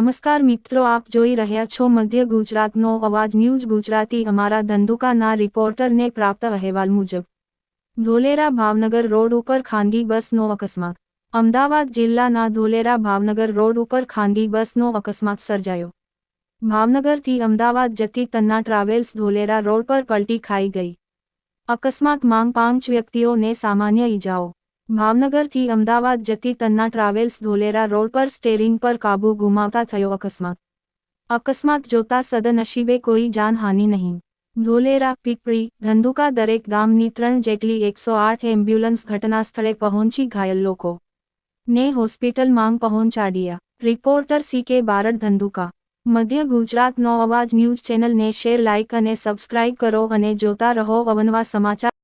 નમસ્કાર મિત્રો, આપ જોઈ રહ્યા છો મધ્ય ગુજરાતનો અવાજ ન્યૂઝ ગુજરાતી. અમારા ધંધુકાના રિપોર્ટરને પ્રાપ્ત અહેવાલ મુજબ, ધોલેરા ભાવનગર રોડ ઉપર ખાનગી બસનો અકસ્માત. અમદાવાદ જિલ્લાના ધોલેરા ભાવનગર રોડ ઉપર ખાનગી બસનો અકસ્માત સર્જાયો. ભાવનગરથી અમદાવાદ જતી તન્ના ટ્રાવેલ્સ ધોલેરા રોડ પર પલટી ખાઈ ગઈ. અકસ્માત માંગ પાંચ વ્યક્તિઓને સામાન્ય ઈજાઓ ભાવનગરથી અમદાવાદ જતી તન્ના ટ્રાવેલ્સ ધોલેરા રોડ પર સ્ટેરિંગ પર કાબુ ગુમાવતા થયો અકસ્માત. અકસ્માત જોતા સદનસીબે કોઈ જાનહાનિ નહીં. ધોલેરા, પીપળી, ધંધુકા દરેક ગામની ત્રણ જેટલી એકસો આઠ એમ્બ્યુલન્સ ઘટના સ્થળે પહોંચી ઘાયલ લોકો. ને હોસ્પિટલ માંગ પહોંચાડ્યા. રિપોર્ટર સી કે બારડ ધંધુકા. મધ્ય ગુજરાતનો અવાજ ન્યૂઝ ચેનલને શેર લાઇક અને સબસ્ક્રાઇબ કરો અને જોતા રહો અવનવા સમાચાર.